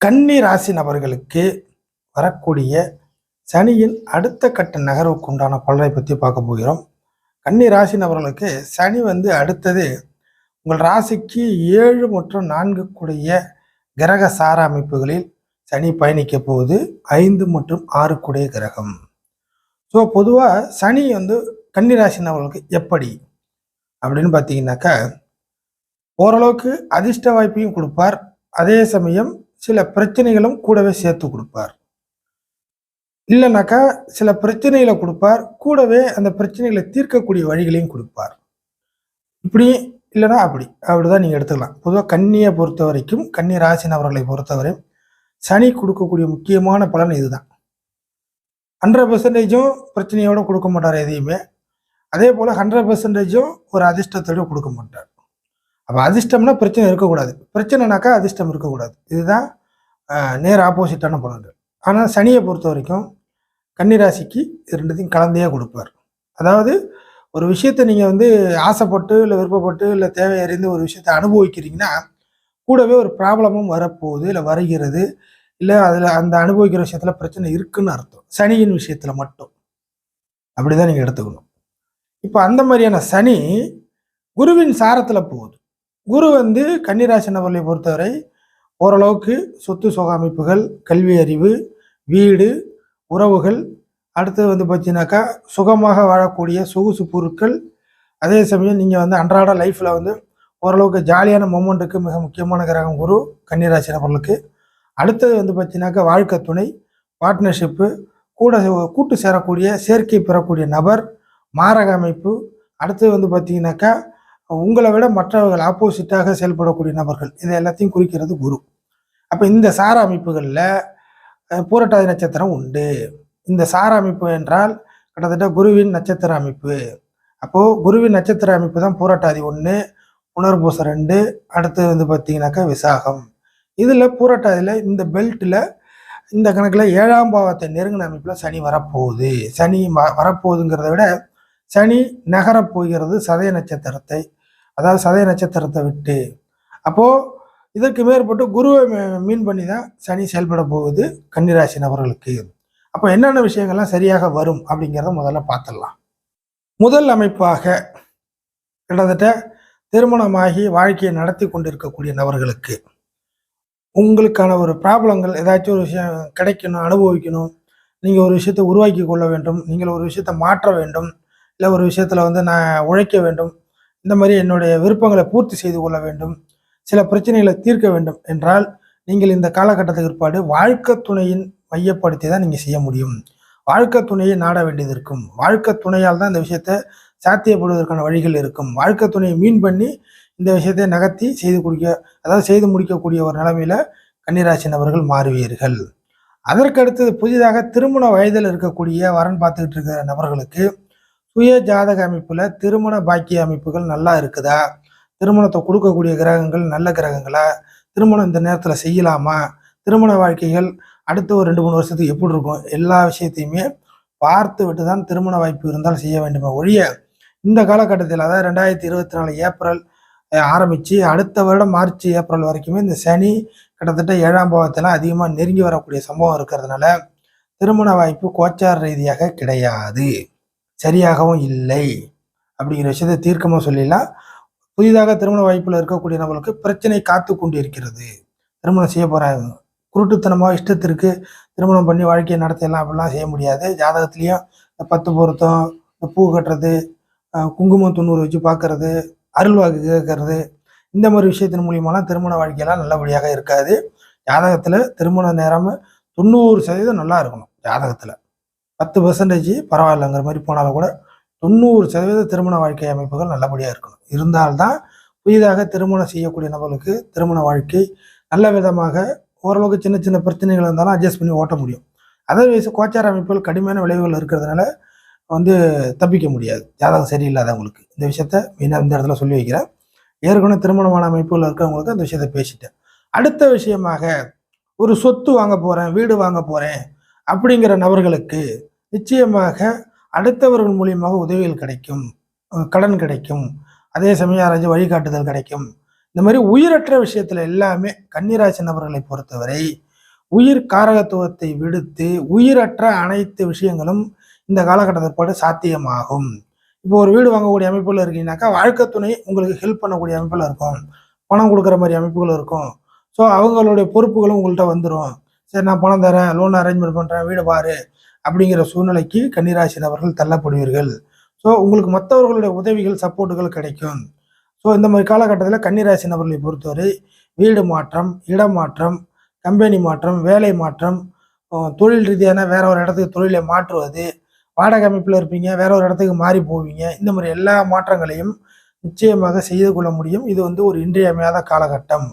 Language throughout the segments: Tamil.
கன்னி ராசி நபர்களுக்கு வரக்கூடிய சனியின் அடுத்த கட்ட நகர்வுக்கு உண்டான பலனை பற்றி பார்க்க போகிறோம். கன்னி ராசி நபர்களுக்கு சனி வந்து அடுத்தது உங்கள் ராசிக்கு ஏழு மற்றும் நான்கு கூடிய கிரக சார அமைப்புகளில் சனி பயணிக்க போகுது. ஐந்து மற்றும் ஆறு கூடிய கிரகம். ஸோ பொதுவாக சனி வந்து கன்னி ராசி நபர்களுக்கு எப்படி அப்படின்னு பார்த்தீங்கன்னாக்கா ஓரளவுக்கு அதிர்ஷ்ட வாய்ப்பையும் கொடுப்பார். அதே சமயம் சில பிரச்சனைகளும் கூடவே சேர்த்து கொடுப்பார். இல்லைனாக்கா சில பிரச்சனைகளை கொடுப்பார் கூடவே அந்த பிரச்சனைகளை தீர்க்கக்கூடிய வழிகளையும் கொடுப்பார். இப்படி இல்லைன்னா அப்படி. அப்படிதான் நீங்கள் எடுத்துக்கலாம். பொதுவாக கன்னியை பொறுத்த வரைக்கும் கன்னி ராசி நபர்களை பொறுத்தவரை சனி கொடுக்கக்கூடிய முக்கியமான பலன் இதுதான். ஹண்ட்ரட் பர்சன்டேஜும் பிரச்சனையோட கொடுக்க மாட்டார் எதையுமே. அதே போல் ஹண்ட்ரட் பர்சன்டேஜும் ஒரு அதிர்ஷ்டத்தோட கொடுக்க மாட்டார். அப்போ அதிர்ஷ்டம்னா பிரச்சனை இருக்கக்கூடாது. பிரச்சனைனாக்கா அதிர்ஷ்டம் இருக்கக்கூடாது. இதுதான் நேர் ஆப்போசிட்டான பலன்கள். ஆனால் சனியை பொறுத்த வரைக்கும் கன்னிராசிக்கு இது ரெண்டுத்தையும் கலந்தே கொடுப்பார். அதாவது ஒரு விஷயத்தை நீங்கள் வந்து ஆசைப்பட்டு இல்லை விருப்பப்பட்டு இல்லை தேவையறிந்து ஒரு விஷயத்தை அனுபவிக்கிறீங்கன்னா கூடவே ஒரு ப்ராப்ளமும் வரப்போகுது இல்லை வருகிறது இல்லை அதில் அந்த அனுபவிக்கிற விஷயத்தில் பிரச்சனை இருக்குன்னு அர்த்தம். சனியின் விஷயத்தில் மட்டும். அப்படி தான் நீங்கள் எடுத்துக்கணும். இப்போ அந்த மாதிரியான சனி குருவின் சாரத்தில் போகுது. குரு வந்து கன்னிராசி நபர்களை பொறுத்தவரை ஓரளவுக்கு சொத்து சுக அமைப்புகள் கல்வி அறிவு வீடு உறவுகள் அடுத்தது வந்து பார்த்தீங்கன்னாக்கா சுகமாக வாழக்கூடிய சொகுசு பொருட்கள். அதே சமயம் நீங்கள் வந்து அன்றாட லைஃப்பில் வந்து ஓரளவுக்கு ஜாலியான மூமெண்ட்டுக்கு மிக முக்கியமான கிரகம் குரு கன்னிராசி நபர்களுக்கு. அடுத்தது வந்து பார்த்தீங்கன்னாக்கா வாழ்க்கை துணை பார்ட்னர்ஷிப்பு கூட கூட்டு சேரக்கூடிய சேர்க்கை பெறக்கூடிய நபர் மாரக அமைப்பு. அடுத்தது வந்து பார்த்தீங்கன்னாக்கா உங்களை விட மற்றவர்கள் ஆப்போசிட்டாக செயல்படக்கூடிய நபர்கள். இதை எல்லாத்தையும் குறிக்கிறது குரு. அப்போ இந்த சார அமைப்புகளில் பூரட்டாதி நட்சத்திரம் உண்டு. இந்த சார அமைப்பு என்றால் கிட்டத்தட்ட குருவின் நட்சத்திர அமைப்பு. அப்போது குருவின் நட்சத்திர அமைப்பு தான் பூரட்டாதி ஒன்று புனர்பூசம் ரெண்டு அடுத்து வந்து பார்த்தீங்கன்னாக்கா விசாகம். இதில் பூரட்டாதியில் இந்த பெல்ட்டில் இந்த கணக்கில் ஏழாம் பாவத்தை நெருங்கின அமைப்பில் சனி வரப்போகுது. சனி வரப்போகுதுங்கிறத விட சனி நகரப் போகிறது சதய நட்சத்திரத்தை அதாவது சதய நட்சத்திரத்தை விட்டு. அப்போது இதற்கு மேற்பட்டு குருவை மீ- மீன் பண்ணி தான் சனி செயல்பட போகுது கன்னிராசி நபர்களுக்கு. அப்போ என்னென்ன விஷயங்கள்லாம் சரியாக வரும் அப்படிங்கிறத முதல்ல பார்த்துடலாம். முதல் அமைப்பாக கிட்டத்தட்ட திருமணமாகி வாழ்க்கையை நடத்தி கொண்டிருக்கக்கூடிய நபர்களுக்கு. உங்களுக்கான ஒரு ப்ராப்ளங்கள் ஏதாச்சும் ஒரு விஷயம் கிடைக்கணும் அனுபவிக்கணும் நீங்கள் ஒரு விஷயத்தை உருவாக்கி கொள்ள வேண்டும் நீங்கள் ஒரு விஷயத்தை மாற்ற வேண்டும் இல்லை ஒரு விஷயத்தில் வந்து நான் உழைக்க வேண்டும் இந்த மாதிரி என்னுடைய விருப்பங்களை பூர்த்தி செய்து கொள்ள வேண்டும் சில பிரச்சனைகளை தீர்க்க வேண்டும் என்றால் நீங்கள் இந்த காலகட்டத்துக்கு பிற்பாடு வாழ்க்கை துணையின் மையப்படுத்தி தான் நீங்கள் செய்ய முடியும். வாழ்க்கை துணையை நாட வேண்டியது இருக்கும். வாழ்க்கை துணையால் தான் இந்த விஷயத்தை சாத்தியப்படுவதற்கான வழிகள் இருக்கும். வாழ்க்கை துணையை மீன் பண்ணி இந்த விஷயத்தை நகர்த்தி செய்து கொடுக்க அதாவது செய்து முடிக்கக்கூடிய ஒரு நிலைமையில கன்னிராசி நபர்கள் மாறுவீர்கள். அதற்கு அடுத்தது புதிதாக திருமண வயதில் இருக்கக்கூடிய வரன் பார்த்துக்கிட்டு இருக்கிற நபர்களுக்கு சுய ஜாதக அமைப்பில் திருமண பாக்கிய அமைப்புகள் நல்லா இருக்குதா? திருமணத்தை கொடுக்கக்கூடிய கிரகங்கள் நல்ல கிரகங்களா? திருமணம் இந்த நேரத்தில் செய்யலாமா? திருமண வாழ்க்கைகள் அடுத்த ஒரு ரெண்டு மூணு வருஷத்துக்கு எப்படி இருக்கும்? எல்லா விஷயத்தையுமே பார்த்து விட்டு தான் திருமண வாய்ப்பு இருந்தால் செய்ய வேண்டுமே ஒழிய இந்த காலகட்டத்தில் அதாவது ரெண்டாயிரத்தி இருபத்தி நாலு ஏப்ரல் ஆரம்பித்து அடுத்த வருடம் மார்ச் ஏப்ரல் வரைக்குமே இந்த சனி கிட்டத்தட்ட ஏழாம் பாவத்தெல்லாம் அதிகமாக நெருங்கி வரக்கூடிய சம்பவம் இருக்கிறதுனால திருமண வாய்ப்பு கோச்சார ரீதியாக கிடையாது. சரியாகவும் இல்லை. அப்படிங்கிற விஷயத்தை தீர்க்கமாக சொல்லிடலாம். புதிதாக திருமண வாய்ப்பில் இருக்கக்கூடிய நபர்களுக்கு பிரச்சனை காத்து கொண்டு இருக்கிறது திருமணம் செய்ய போறாங்க குருட்டுத்தனமாக இஷ்டத்திற்கு திருமணம் பண்ணி வாழ்க்கையை நடத்தலாம் அப்படிலாம் செய்ய முடியாது. ஜாதகத்துலேயும் இந்த பத்து பொருத்தம் இந்த பூ கட்டுறது குங்குமம் துண்ணூறு வச்சு பார்க்கறது அருள் வாக்கு கேட்கறது இந்த மாதிரி விஷயத்தின் மூலியமாலாம் திருமண வாழ்க்கையெல்லாம் நல்லபடியாக இருக்காது. ஜாதகத்தில் திருமண நேரம் தொண்ணூறு சதவீதம் நல்லா இருக்கணும் ஜாதகத்தில். பத்து பர்சன்டேஜ் பரவாயில்லைங்கிற மாதிரி போனாலும் கூட தொண்ணூறு சதவீத திருமண வாழ்க்கை அமைப்புகள் நல்லபடியாக இருக்கணும். இருந்தால்தான் புதிதாக திருமணம் செய்யக்கூடிய நபர்களுக்கு திருமண வாழ்க்கை நல்ல விதமாக ஓரளவுக்கு சின்ன சின்ன பிரச்சனைகள் இருந்தாலும் அட்ஜஸ்ட் பண்ணி ஓட்ட முடியும். அதர்வைஸ் கோச்சார அமைப்புகள் கடுமையான விளைவுகள் இருக்கிறதுனால வந்து தப்பிக்க முடியாது. ஜாதகம் சரியில்லாதவங்களுக்கு. இந்த விஷயத்த மெயினாக இந்த இடத்துல சொல்லி வைக்கிறேன். ஏற்கனவே திருமணமான அமைப்புகள் இருக்கிறவங்களுக்கு அந்த விஷயத்த பேசிட்டேன். அடுத்த விஷயமாக ஒரு சொத்து வாங்க போகிறேன் வீடு வாங்க போகிறேன் அப்படிங்கிற நபர்களுக்கு நிச்சயமாக அடுத்தவர்கள் மூலியமாக உதவிகள் கிடைக்கும் கடன் கிடைக்கும் அதே சமயம் யாராச்சும் வழிகாட்டுதல் கிடைக்கும். இந்த மாதிரி உயிரற்ற விஷயத்துல எல்லாமே கன்னிராசி நபர்களை பொறுத்தவரை உயிர் காரகத்துவத்தை விடுத்து உயிரற்ற அனைத்து விஷயங்களும் இந்த காலகட்டத்திற்பாடு சாத்தியமாகும். இப்போ ஒரு வீடு வாங்கக்கூடிய அமைப்புல இருக்கீங்கன்னாக்கா வாழ்க்கை துணை உங்களுக்கு ஹெல்ப் பண்ணக்கூடிய அமைப்புல இருக்கும். பணம் கொடுக்குற மாதிரி அமைப்புகள் இருக்கும். ஸோ அவங்களுடைய பொறுப்புகளும் உங்கள்கிட்ட வந்துடும் சரி நான் பணம் தரேன் லோன் அரேஞ்ச்மெண்ட் பண்ணுறேன் வீடு பாரு. அப்படிங்கிற சூழ்நிலைக்கு கன்னிராசி நபர்கள் தள்ளப்படுவீர்கள். ஸோ உங்களுக்கு மற்றவர்களுடைய உதவிகள் சப்போர்ட்டுகள் கிடைக்கும். ஸோ இந்த மாதிரி காலகட்டத்தில் கன்னிராசி நபர்களை பொறுத்தவரை வீடு மாற்றம் இடம் மாற்றம் கம்பெனி மாற்றம் வேலை மாற்றம் தொழில் ரீதியான வேற ஒரு இடத்துக்கு தொழிலை மாற்றுவது வாடகை அமைப்பில் இருப்பீங்க வேற ஒரு இடத்துக்கு மாறி போவீங்க இந்த மாதிரி எல்லா மாற்றங்களையும் நிச்சயமாக செய்து கொள்ள முடியும். இது வந்து ஒரு இன்றியமையாத காலகட்டம்.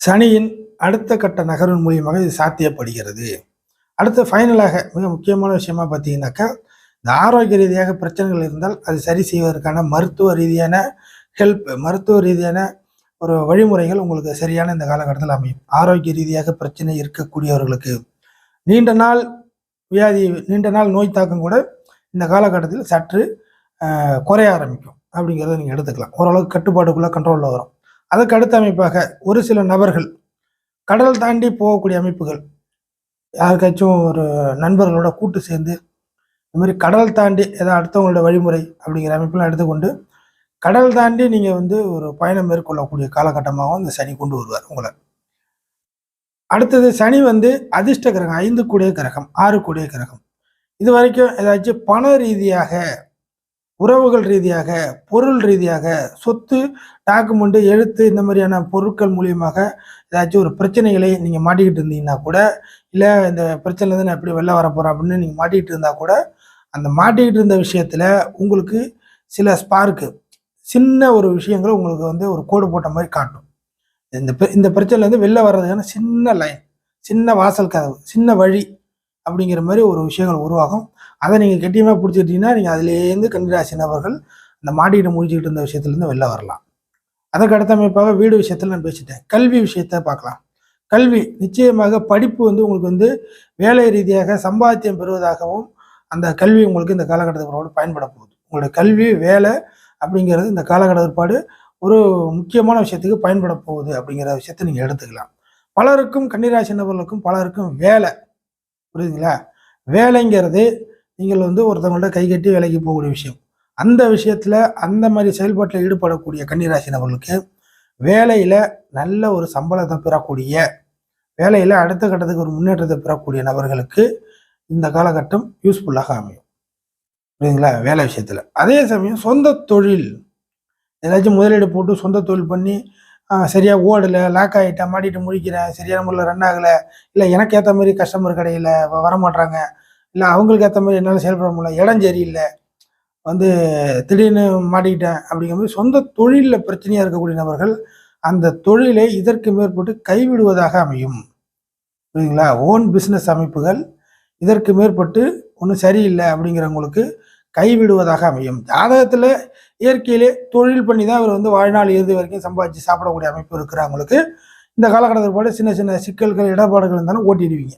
சனியின் அடுத்த கட்ட நகர்வின் மூலியமாக இது சாத்தியப்படுகிறது. அடுத்து ஃபைனலாக மிக முக்கியமான விஷயமா பார்த்தீங்கன்னாக்கா இந்த ஆரோக்கிய ரீதியாக பிரச்சனைகள் இருந்தால் அது சரி செய்வதற்கான மருத்துவ ரீதியான ஹெல்ப் மருத்துவ ரீதியான ஒரு வழிமுறைகள் உங்களுக்கு சரியான இந்த காலகட்டத்தில் அமையும். ஆரோக்கிய ரீதியாக பிரச்சனை இருக்கக்கூடியவர்களுக்கு. நீண்ட நாள் வியாதி நீண்ட நாள் நோய் தாக்கம் கூட இந்த காலகட்டத்தில் சற்று குறைய ஆரம்பிக்கும். அப்படிங்கிறத நீங்கள் எடுத்துக்கலாம். ஓரளவுக்கு கட்டுப்பாட்டுக்குள்ளே கண்ட்ரோலில் வரும். அதுக்கு அடுத்த அமைப்பாக ஒரு சில நபர்கள் கடல் தாண்டி போகக்கூடிய அமைப்புகள் யாருக்காச்சும் ஒரு நண்பர்களோட கூட்டு சேர்ந்து இந்த மாதிரி கடல் தாண்டி ஏதாவது அடுத்தவங்களோட வழிமுறை அப்படிங்கிற அமைப்பெல்லாம் எடுத்துக்கொண்டு கடல் தாண்டி நீங்கள் வந்து ஒரு பயணம் மேற்கொள்ளக்கூடிய காலகட்டமாகவும் இந்த சனி கொண்டு வருவார் உங்களை. அடுத்தது சனி வந்து அதிர்ஷ்ட கிரகம் ஐந்து கூடிய கிரகம் ஆறு கூடிய கிரகம். இது வரைக்கும் ஏதாச்சும் பண ரீதியாக உறவுகள் ரீதியாக பொருள் ரீதியாக சொத்து டாக்குமெண்ட்டு எழுத்து இந்த மாதிரியான பொருட்கள் மூலியமாக ஏதாச்சும் ஒரு பிரச்சனைகளை நீங்கள் மாட்டிக்கிட்டு இருந்தீங்கன்னா கூட இல்லை இந்த பிரச்சனையிலேருந்து நான் எப்படி வெளில வர போகிறேன் அப்படின்னு நீங்கள் மாட்டிக்கிட்டு இருந்தால் கூட அந்த மாட்டிக்கிட்டு இருந்த விஷயத்தில் உங்களுக்கு சில ஸ்பார்க்கு சின்ன ஒரு விஷயங்கள் உங்களுக்கு வந்து ஒரு கோடு போட்ட மாதிரி காட்டும். இந்த பிர- இந்த பிரச்சனையிலேருந்து வெளில வர்றதுக்கான சின்ன லைன் சின்ன வாசல் கதவு சின்ன வழி அப்படிங்கிற மாதிரி ஒரு விஷயங்கள் உருவாகும். அதை நீங்கள் கெட்டியமாக பிடிச்சிக்கிட்டீங்கன்னா நீங்கள் அதுலேருந்து கன்னிராசி நபர்கள் அந்த மாடியிட முடிச்சுக்கிட்டு இருந்த விஷயத்துலேருந்து வெளில வரலாம். அதற்கு அடுத்தமைப்பாக வீடு விஷயத்தில் நான் பேசிட்டேன். கல்வி விஷயத்தை பார்க்கலாம். கல்வி நிச்சயமாக படிப்பு வந்து உங்களுக்கு வந்து வேலை ரீதியாக சம்பாத்தியம் பெறுவதாகவும் அந்த கல்வி உங்களுக்கு இந்த காலகட்டத்தோடு பயன்பட போகுது. உங்களுடைய கல்வி வேலை அப்படிங்கிறது இந்த காலகட்ட ஏற்பாடு ஒரு முக்கியமான விஷயத்துக்கு பயன்பட போகுது அப்படிங்கிற விஷயத்தை நீங்கள் எடுத்துக்கலாம். பலருக்கும் கன்னிராசி நபர்களுக்கும் பலருக்கும் வேலை. புரியுதுங்களா? வேலைங்கிறது நீங்கள் வந்து ஒருத்தவங்கள்ட்ட கை கட்டி வேலைக்கு போகக்கூடிய விஷயம். அந்த விஷயத்தில் அந்த மாதிரி செயல்பாட்டில் ஈடுபடக்கூடிய கன்னிராசி நபர்களுக்கு வேலையில் நல்ல ஒரு சம்பளத்தை பெறக்கூடிய வேலையில் அடுத்த கட்டத்துக்கு ஒரு முன்னேற்றத்தை பெறக்கூடிய நபர்களுக்கு இந்த காலகட்டம் யூஸ்ஃபுல்லாக அமையும். புரியுதுங்களா? வேலை விஷயத்தில். அதே சமயம் சொந்த தொழில். ஏதாச்சும் முதலீடு போட்டு சொந்த தொழில் பண்ணி சரியாக ஓடலை லாக் ஆகிட்டேன் மாட்டிட்டு முடிக்கிறேன் சரியான முறையில் ரன் ஆகலை இல்லை எனக்கு ஏற்ற மாதிரி கஸ்டமர் கடையில் வர மாட்றாங்க இல்லை அவங்களுக்கு ஏற்ற மாதிரி என்னால் செயல்பட முடியல. இடம் சரியில்லை. வந்து திடீர்னு மாட்டிக்கிட்டேன் அப்படிங்கும்போது சொந்த தொழிலில் பிரச்சனையாக இருக்கக்கூடிய நபர்கள் அந்த தொழிலை இதற்கு மேற்பட்டு கைவிடுவதாக அமையும். புரியுதுங்களா? ஓன் பிஸ்னஸ் அமைப்புகள் இதற்கு மேற்பட்டு ஒன்றும் சரியில்லை அப்படிங்கிறவங்களுக்கு கைவிடுவதாக அமையும். ஜாதகத்தில் இயற்கையிலே தொழில் பண்ணி தான் இவர் வந்து வாழ்நாள் இறுதி வரைக்கும் சம்பாதிச்சு சாப்பிடக்கூடிய அமைப்பு இருக்கிறவங்களுக்கு இந்த காலகட்டத்தில் போல சின்ன சின்ன சிக்கல்கள் இடர்பாடுகள் இருந்தாலும் ஓட்டிடுவீங்க.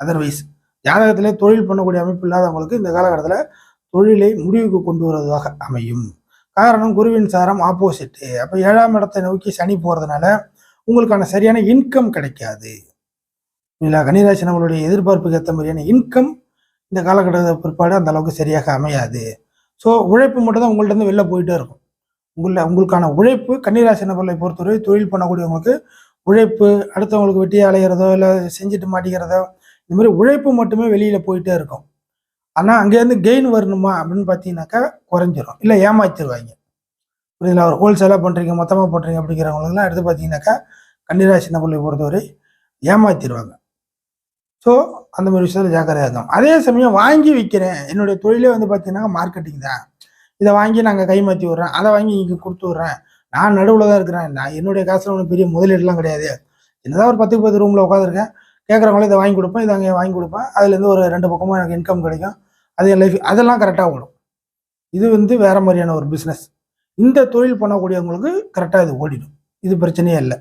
அதர்வைஸ் ஜாதகத்திலே தொழில் பண்ணக்கூடிய அமைப்பு இல்லாதவங்களுக்கு இந்த காலகட்டத்தில் தொழிலை முடிவுக்கு கொண்டு வருவதாக அமையும். காரணம் குருவின் சாரம் ஆப்போசிட்டு அப்போ ஏழாம் இடத்தை நோக்கி சனி போகிறதுனால உங்களுக்கான சரியான இன்கம் கிடைக்காது. இல்லை கன்னிராசி நம்மளுடைய எதிர்பார்ப்புக்கு ஏற்ற மாதிரியான இன்கம் இந்த காலகட்ட பிற்பாடு அந்த அளவுக்கு சரியாக அமையாது. ஸோ உழைப்பு மட்டும்தான் உங்கள்கிட்ட உங்கள்ட்ட இருந்து வெளில போயிட்டே இருக்கும். உங்கள உங்களுக்கான உழைப்பு கன்னிராசி நபர்களை பொறுத்தவரை தொழில் பண்ணக்கூடியவங்களுக்கு உழைப்பு அடுத்தவங்களுக்கு வெட்டி அலையிறதோ இல்லை செஞ்சுட்டு மாட்டிக்கிறதோ இந்த மாதிரி உழைப்பு மட்டுமே வெளியில் போயிட்டே இருக்கும். ஆனால் அங்கேருந்து கெயின் வரணுமா அப்படின்னு பார்த்தீங்கன்னாக்கா குறைஞ்சிரும். இல்லை ஏமாத்திடுவாங்க புரியுதுல ஒரு ஹோல்சேலாக பண்ணுறீங்க மொத்தமாக பண்ணுறீங்க அப்படிங்கிறவங்களுக்குலாம் எடுத்து பார்த்தீங்கன்னாக்கா கன்னிராசி நபர்களை பொறுத்தவரை ஏமாத்திடுவாங்க ஸோ அந்த மாதிரி விஷயத்தில் ஜாக்கிரதையாக இருக்கும் அதே சமயம் வாங்கி விற்கிறேன் என்னுடைய தொழிலே வந்து பார்த்தீங்கன்னா மார்க்கெட்டிங் தான். இதை வாங்கி நாங்கள் கைமாற்றி விட்றேன். அதை வாங்கி இங்கே கொடுத்து விட்றேன். நான் நடுவில் தான் இருக்கிறேன். நான் என்னுடைய காசில் ஒன்றும் பெரிய முதலீடுலாம் கிடையாது. என்னதான் ஒரு பத்துக்கு பத்து ரூமில் உட்காந்துருக்கேன் கேட்குறவங்களே இதை வாங்கி கொடுப்பேன் இதை அங்கே வாங்கி கொடுப்பேன். அதுலேருந்து ஒரு ரெண்டு பக்கமும் எனக்கு இன்கம் கிடைக்கும். அது என் லைஃப் அதெல்லாம் கரெக்டாக ஓடும். இது வந்து வேறு மாதிரியான ஒரு பிஸ்னஸ் இந்த தொழில் பண்ணக்கூடியவங்களுக்கு கரெக்டாக இது ஓடிடும். இது பிரச்சனையே இல்லை.